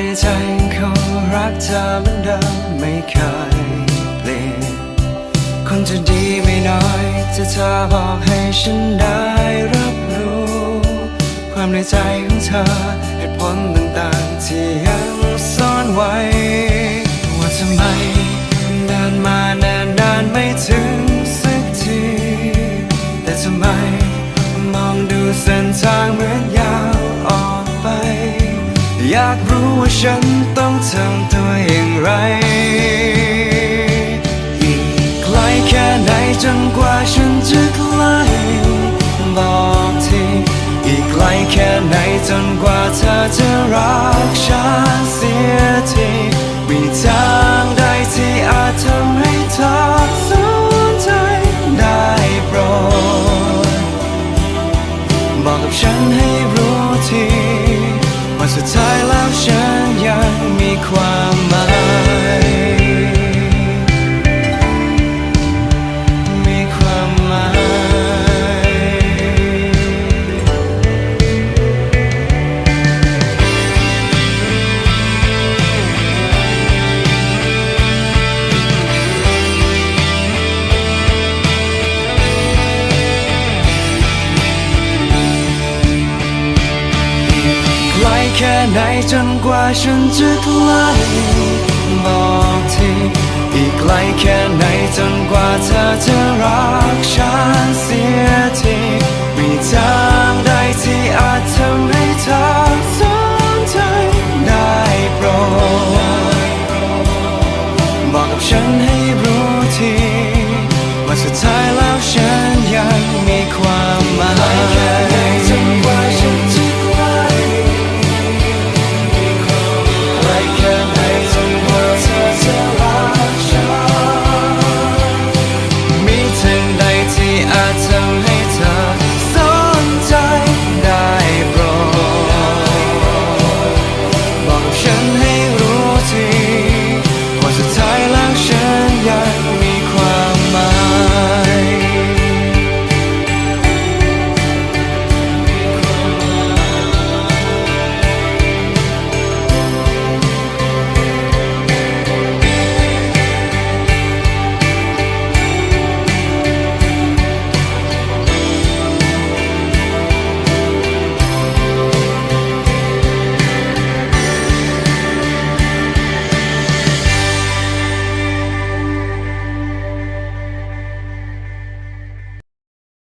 ในใจเขารักเธอเหมือนเดิมไม่เคยเปลี่ยนคนจะดีไม่น้อยถ้าเธอบอกให้ฉันได้รับรู้ ความในใจของเธอ ฉันต้องทำตัวอย่างไร อีกไกลแค่ไหนจนกว่าฉันจะใกล้บอกทีอีกไกลแค่ไหนจนกว่าเธอจะรักฉันเสียทีมีทางใดที่อาจทำให้เธอสนใจได้โปรดบอกกับฉันให้รู้ทีว่าสุดท้ายแล้วฉัน ยังมีความหมาย ไหนจนกว่าฉันจะใกล้บอกทีอีกไกลแค่ไหนจนกว่าเธอจะรักฉันเสียทีมีทางใดที่อาจทำให้เธอสนใจได้โปรดบอกกับฉันให้รู้ทีว่าสุดท้ายแล้วฉันยังมีความหมาย